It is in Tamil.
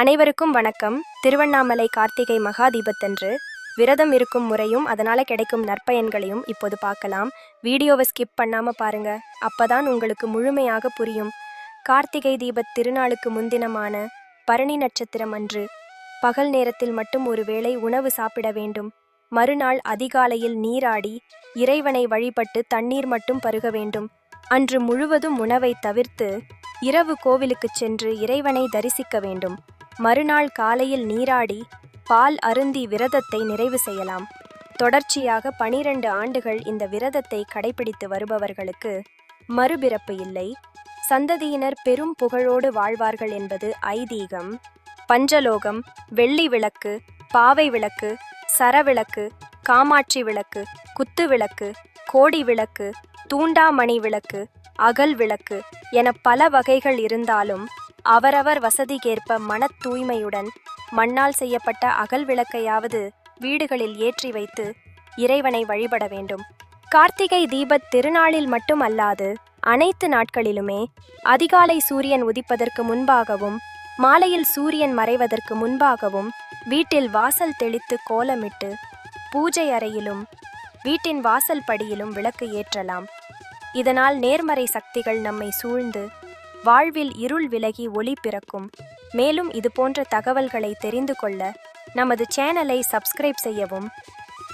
அனைவருக்கும் வணக்கம். திருவண்ணாமலை கார்த்திகை மகா தீபத்தன்று விரதம் இருக்கும் முறையும் அதனால் கிடைக்கும் நற்பயன்களையும் இப்போது பார்க்கலாம். வீடியோவை ஸ்கிப் பண்ணாமல் பாருங்க. அப்பதான் உங்களுக்கு முழுமையாக புரியும். கார்த்திகை தீபத் திருநாளுக்கு முன்தினமான பரணி நட்சத்திரம் அன்று பகல் நேரத்தில் மட்டும் ஒருவேளை உணவு சாப்பிட வேண்டும். மறுநாள் அதிகாலையில் நீராடி இறைவனை வழிபட்டு தண்ணீர் மட்டும் பருக வேண்டும். அன்று முழுவதும் உணவை தவிர்த்து இரவு கோவிலுக்குச் சென்று இறைவனை தரிசிக்க வேண்டும். மறுநாள் காலையில் நீராடி பால் அருந்தி விரதத்தை நிறைவு செய்யலாம். தொடர்ச்சியாக பனிரெண்டு ஆண்டுகள் இந்த விரதத்தை கடைபிடித்து வருபவர்களுக்கு மறுபிறப்பு இல்லை. சந்ததியினர் பெரும் புகழோடு வாழ்வார்கள் என்பது ஐதீகம். பஞ்சலோகம் வெள்ளி விளக்கு பாவை விளக்கு சரவிளக்கு காமாட்சி விளக்கு குத்து விளக்கு கோடி விளக்கு தூண்டாமணி விளக்கு அகல் விளக்கு என பல வகைகள் இருந்தாலும் அவரவர் வசதிக்கேற்ப மனத் தூய்மையுடன் மண்ணால் செய்யப்பட்ட அகல் விளக்கையாவது வீடுகளில் ஏற்றி வைத்து இறைவனை வழிபட வேண்டும். கார்த்திகை தீபத் திருநாளில் மட்டும் அல்லாது அனைத்து நாட்களிலுமே அதிகாலை சூரியன் உதிப்பதற்கு முன்பாகவும் மாலையில் சூரியன் மறைவதற்கு முன்பாகவும் வீட்டில் வாசல் தெளித்து கோலமிட்டு பூஜை அறையிலும் வீட்டின் வாசல் படியிலும் விளக்கு ஏற்றலாம். இதனால் நேர்மறை சக்திகள் நம்மை சூழ்ந்து வாழ்வில் இருள் விலகி ஒளி பிறக்கும். மேலும் இது போன்ற தகவல்களை தெரிந்து கொள்ள நமது சேனலை சப்ஸ்கிரைப் செய்யவும்.